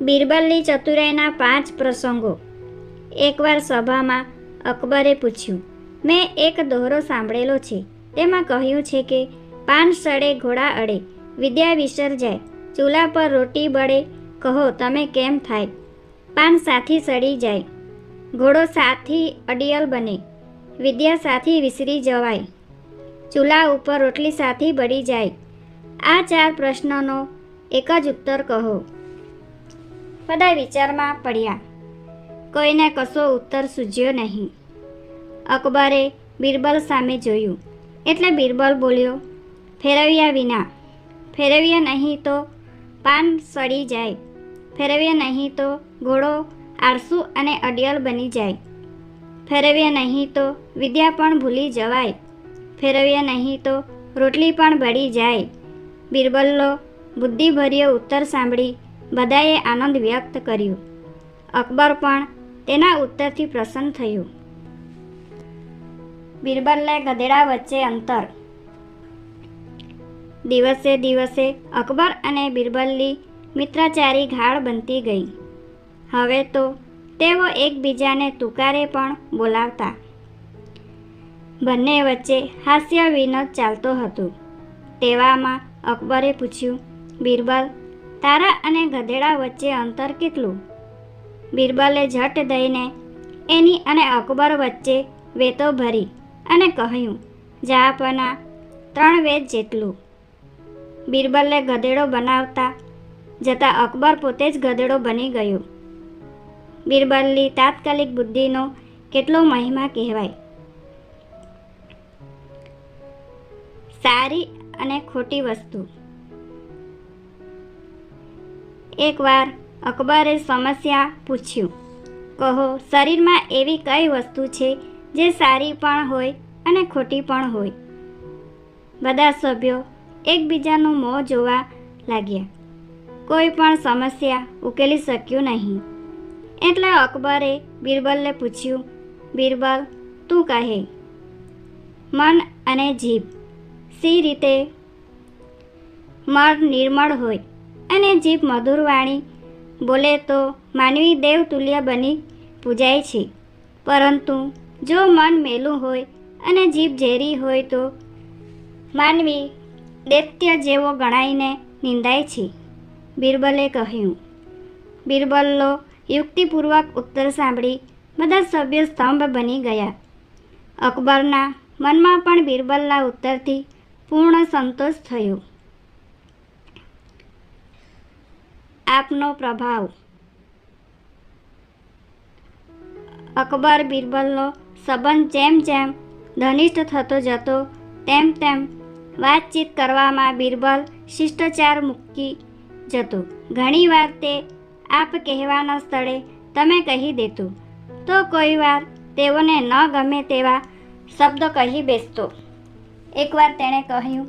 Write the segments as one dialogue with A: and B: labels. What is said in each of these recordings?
A: બિરબલની ચતુરાઈના પાંચ પ્રસંગો. એકવાર સભામાં અકબરે પૂછ્યું, મેં એક દોહરો સાંભળેલો છે. તેમાં કહ્યું છે કે, પાન સડે, ઘોડા અડે, વિદ્યા વિસર્જાય ચૂલા પર રોટી બળે, કહો તમે કેમ થાય? પાન સાથી સડી જાય, ઘોડો સાથી અડિયલ બને, વિદ્યા સાથી વિસરી જવાય, ચૂલા ઉપર રોટલી સાથી બળી જાય. આ ચાર પ્રશ્નોનો એક જ ઉત્તર કહો. બધા વિચારમાં પડ્યા. કોઈને કશો ઉત્તર સૂજ્યો નહીં. અકબરે બિરબલ સામે જોયું. એટલે બિરબલ બોલ્યો, ફેરવ્યા વિના. ફેરવ્યા નહીં તો પાન સડી જાય. ફેરવ્યા નહીં તો ઘોડો આળસુ અને અડિયલ બની જાય. ફેરવ્યા નહીં તો વિદ્યા પણ ભૂલી જવાય. ફેરવ્યા નહીં તો રોટલી પણ બળી જાય. બિરબલનો બુદ્ધિભર્યો ઉત્તર સાંભળી બધાએ આનંદ વ્યક્ત કર્યો. અકબર પણ તેના ઉત્તરથી પ્રસન્ન થયું. બિરબલને ગધેડા વચ્ચે અંતર. દિવસે દિવસે અકબર અને બિરબલની મિત્રાચારી ગાઢ બનતી ગઈ. હવે તો તેઓ એકબીજાને તુકારે પણ બોલાવતા. બંને વચ્ચે હાસ્ય વિનોદ ચાલતો હતો. તેવામાં અકબરે પૂછ્યું, બિરબલ તારા અને ગધેડા વચ્ચે અંતર કેટલું? બિરબલે ઝટ દઈને એની અને અકબર વચ્ચે વેતો ભરી અને કહ્યું જાપના ત્રણ વેદ જેટલું. બિરબલે ગધેડો બનાવતા જતાં અકબર પોતે જ ગધેડો બની ગયો. બિરબલની તાત્કાલિક બુદ્ધિનો કેટલો મહિમા કહેવાય? સારી અને ખોટી વસ્તુ. એકવાર અકબરે સમસ્યા પૂછ્યું. કહો, શરીરમાં એવી કઈ વસ્તુ છે જે સારી પણ હોય અને ખોટી પણ હોય? બધા સભ્યો એકબીજાનું મોં જોવા લાગ્યા. કોઈ પણ સમસ્યા ઉકેલી શક્યું નહીં. એટલે અકબરે બિરબલને પૂછ્યું, બિરબલ, તું કહે? મન અને જીભ સી રીતે મન નિર્મળ હોય અને જીભ મધુર વાણી. બોલે તો, માનવી દેવતુલ્ય બની પૂજાય છે. પરંતુ જો મન મેલું હોય અને જીભ ઝેરી હોય તો માનવી દૈત્ય જેવો ગણાઈને નિંદાય છે. બિરબલે કહ્યું. બિરબલનો યુક્તિપૂર્વક ઉત્તર સાંભળી બધા સભ્ય સ્તંભ બની ગયા. અકબરના મનમાં પણ બિરબલના ઉત્તરથી પૂર્ણ સંતોષ થયો. આપનો પ્રભાવ. અકબર બિરબલનો સંબંધ જેમ જેમ ઘનિષ્ઠ થતો જતો, તેમ તેમ વાતચીત કરવામાં બિરબલ શિષ્ટાચાર મૂકી જતો. ઘણીવાર તે આપ કહેવાના સ્થળે તમે કહી દેતું. તો કોઈ વાર તેઓને ન ગમે તેવા શબ્દ કહી બેસતો. એકવાર તેણે કહ્યું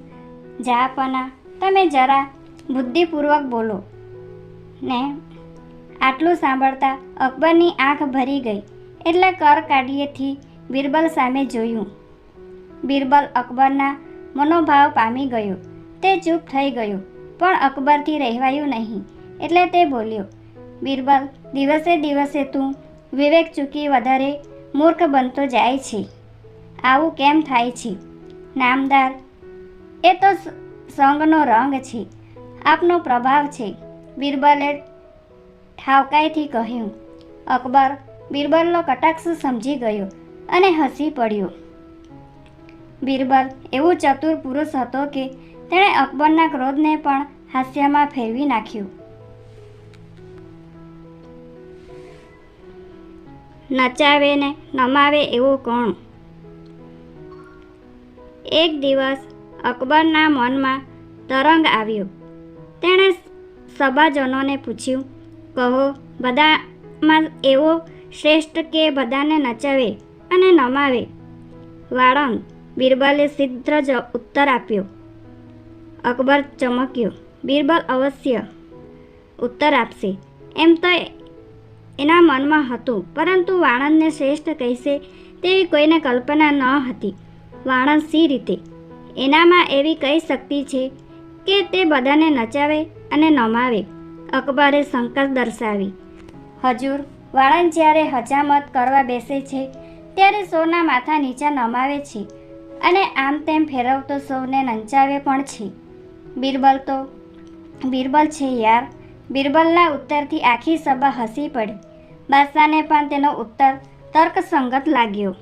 A: જાપના તમે જરા બુદ્ધિપૂર્વક બોલો. ને આટલું સાંભળતા અકબરની આંખ ભરી ગઈ. એટલે કર કાઢીએથી બિરબલ સામે જોયું. બિરબલ અકબરના મનોભાવ પામી ગયો. તે ચૂપ થઈ ગયો, પણ અકબરથી રહેવાયું નહીં. એટલે તે બોલ્યો, બિરબલ, દિવસે દિવસે તું વિવેક ચૂકી વધારે મૂર્ખ બનતો જાય છે. આવું કેમ થાય છે? નામદાર, એ તો સંગનો રંગ છે. આપનો પ્રભાવ છે. બિરબલે ઠાવકાઈથી કહ્યું, અકબર, બિરબલનો કટાક્ષ સમજી ગયો અને હસી પડ્યો. બિરબલ એવો ચતુર પુરુષ હતો કે તેણે અકબરના ક્રોધને પણ હાસ્યમાં ફેરવી નાખ્યું. નચાવે ને નમાવે એવું કોણ? એક દિવસ અકબરના મનમાં તરંગ આવ્યો. તેણે સભાજનોને પૂછ્યું, કહો, બધામાં એવો શ્રેષ્ઠ કે બધાને નચાવે અને નમાવે? વાળંદ બિરબલે સિદ્ધ જ ઉત્તર આપ્યો. અકબર ચમક્યો, બિરબલ અવશ્ય ઉત્તર આપશે. એમ તો એના મનમાં હતું, પરંતુ વાણંદને શ્રેષ્ઠ કહેશે તેવી કોઈને કલ્પના ન હતી. વાણંદ સી રીતે, એનામાં એવી કઈ શક્તિ છે કે તે બધાને નચાવે? અને નમાવે. અકબરે શંકા દર્શાવી. હજુર, વાળંદ જ્યારે હજામત કરવા બેસે છે, ત્યારે સૌના માથા નીચા નમાવે છે અને આમ તેમ ફેરવતો સૌને નંચાવે પણ છે. બિરબલ તો, બિરબલ છે યાર. બિરબલના ઉત્તરથી આખી સભા હસી પડી. બાદશાહને પણ તેનો ઉત્તર તર્કસંગત લાગ્યો.